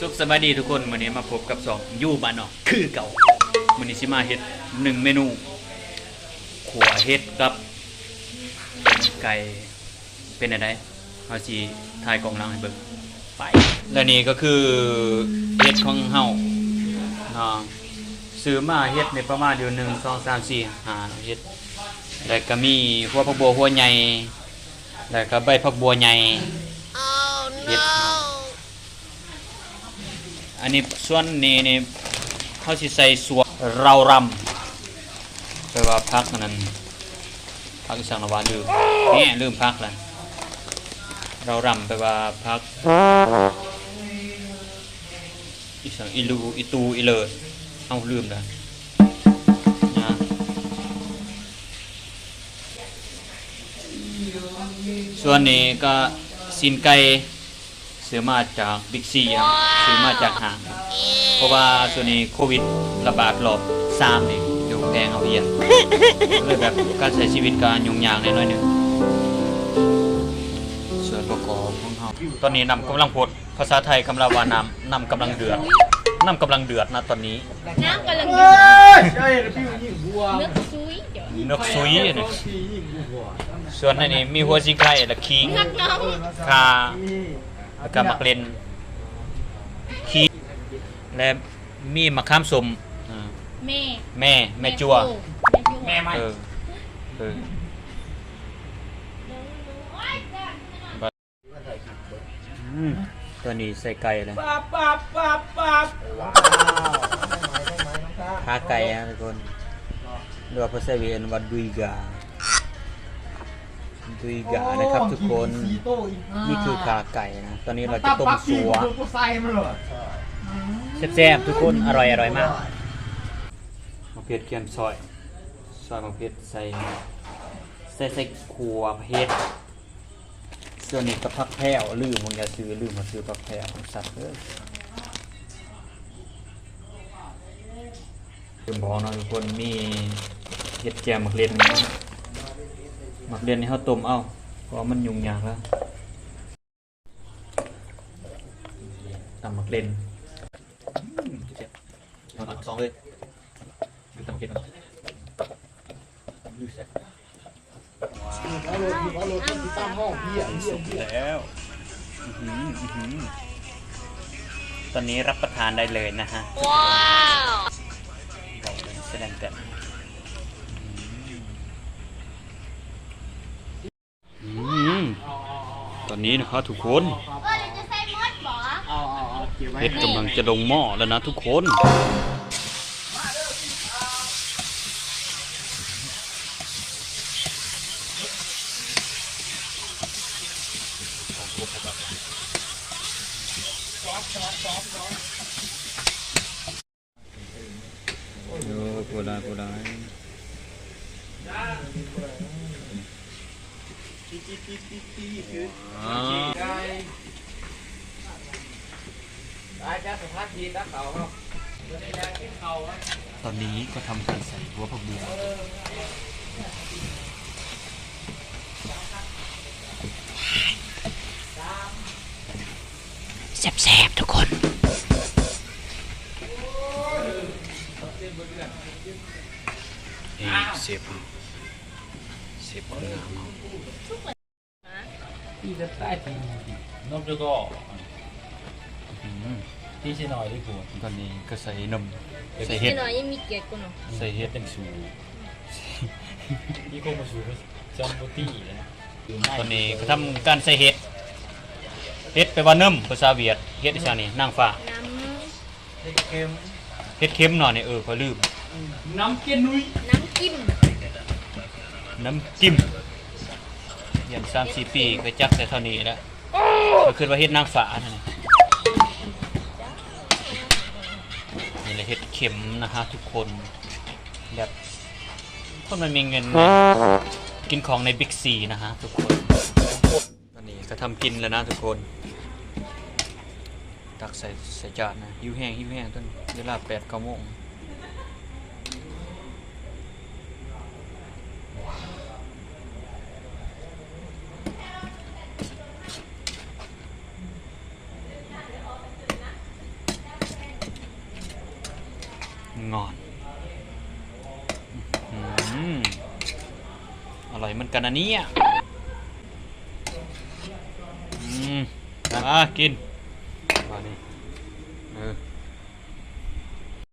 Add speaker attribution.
Speaker 1: สวัสดีทุกคนวันนี้มาพบกับสองอยู่บ้านนอกคือเก่าวันนี้สิมาเฮ็ดหนึ่งเมนูขัวเฮ็ดกับเป็นไก่เป็นอะไรเอาสิทายกล่องหลังให้เบิ่งไป และนี่ก็คือเฮ็ดของเฮาเนาะซื้อมาเฮ็ดในประมาณอยู่หนึ่งสองสามสี่ห้าเฮ็ดแล้วก็มีหัวผักบัวหัวใหญ่แล้วก็ใบผักบัวใหญ่เฮ็ดเนาะ อันนี้ส่วนนี้นี่เขาสิใส่ส่วนเรารำแปลว่าพักนั้นพักอีสานว่าลืมนี่ลืมพักแล้วเรารำแปลว่าพักอีสังอีลูอีตูอีเลิศเอาลืมแล้วนะส่วนนี้ก็สินไก่ซื้อมาจากบิ๊กซีครับ ซื้อมาจากห้าง เพราะว่าส่วนนี้โควิดระบาดรอบสามนี่อยู่แพงเอาเฮียเลยแบบการใช้ชีวิตการยุ่งยากหน่อยๆหนึงส่วนประกอบของเขาตอนนี้นำกำลังพดภาษาไทยคำลาวานำนำกำลังเดือดนำกำลังเดือดนะตอนนี้
Speaker 2: น้ำกำลัง
Speaker 3: เอ้ยใช่พี่ยิงบัว
Speaker 2: นึกซุยเดี๋ยว
Speaker 1: นกซุยนี่
Speaker 3: พี่ยิงบัว
Speaker 1: ส่วนอันนี้มีหัวซิงไก่และคิง
Speaker 2: นักน้อง
Speaker 1: คาแล้วก็มักเล่น คีและมีมะขามสมอ่า
Speaker 2: แม่
Speaker 1: แม่แม่จัว
Speaker 2: แม่ไม่
Speaker 1: เออเออบัดอืมตัวนี้ใส่ไก่เลย
Speaker 3: ปั๊บปั๊บปั๊บปั๊บว้าว
Speaker 1: ขาไก่นะทุกคนเรือว่าภาษาเวียนว่าดุยกา ดุยกานะครับทุกคนนี่คือขาไก่นะ ตอนนี้เราจะต้มสัว
Speaker 3: กูใส่มันเลย
Speaker 1: แซ่บๆทุกคนอร่อยอร่อยมากมะเขือเทียมซอยซอยมะเขือใส่ใส่ใส่ขัวเผ็ดส่วนนี้ก็ผักแพรวลืมมึงอย่าซื้อลืมมาซื้อผักแพรวสัตว์เลยลืมบอกเนาะทุกคนมีเห็ดแกงมักเล่น นี่มักเล่นนี่เขาต้มเอาเพราะว่ามันยุ่งยากแล้วตำมักเล่นเอาหลังสองเลยดูตามเก็บดูเสร็จ
Speaker 3: เอาเลยเอาเลยต้องติดตามห้องพี่อะพี่
Speaker 1: สุกแล้วอื้อหืออื้อหือตอนนี้รับประทานได้เลยนะฮะ
Speaker 2: ว้าว
Speaker 1: บอกเลยแสดงแต่อืมต อนนี้นะครับทุกคน
Speaker 2: เออเดี๋ยวจะใส่มดบ่
Speaker 3: เอาเอาเอาเก็บไว้
Speaker 1: เห็ดกำลังจะลงหม้อแล้วนะทุกคนโอ้โหได้โหได้อ๋อ
Speaker 3: ได้จ้าสุภาพ
Speaker 1: ตอนนี้ก็ทำการใส่หัวผักบัว
Speaker 2: แซ่บๆทุกคน
Speaker 1: เอ้เสียบ สียบคนงามเอา
Speaker 4: พี่จะใต้ทีนมแล้วก็
Speaker 1: อืม
Speaker 4: ที่ชิหน่อยดีกว่า
Speaker 1: ตอนนี้ก็ใส่นมใส่เห็ด
Speaker 2: พี่น้อยยังมีเกียรติกูเนาะ
Speaker 1: ใส่เห็ด
Speaker 4: เป็นสูพี่คงมาสูจัมโบตี้นะ
Speaker 1: ตอนนี้ก็ทำการใส่เห็ดเห็ดแปลว่าเนิ่มภาษาเวียดเห็ดอีสานนี่นางฟ้า
Speaker 2: น้
Speaker 3: เค็ม
Speaker 1: เห็ดเค็มหน่อยนี่เออขอลืม
Speaker 3: น้ำเกี๊ยนุ้ยำ
Speaker 2: น้ำจิ้ม
Speaker 1: น้ำจิ้มเรียนสามสี่ปีก็จักแต่เท่านี้แล้วก็คือว่าเห็ดนางฟ้านั่นนี่นี่แหละเห็ดเข็มนะฮะทุกคนแบบคนมันมีเงิน กินของในบิ๊กซีนะฮะทุกคนตอนนี้ก็ทำกินแล้วนะทุกคน ตักใส่ใส่จานนะหิวแห้งหิวแห้งต้นเวลาแปดเก้าโมง งอนอร่อยเหมือนกันนะเนี่ยอืมอะกินมานี่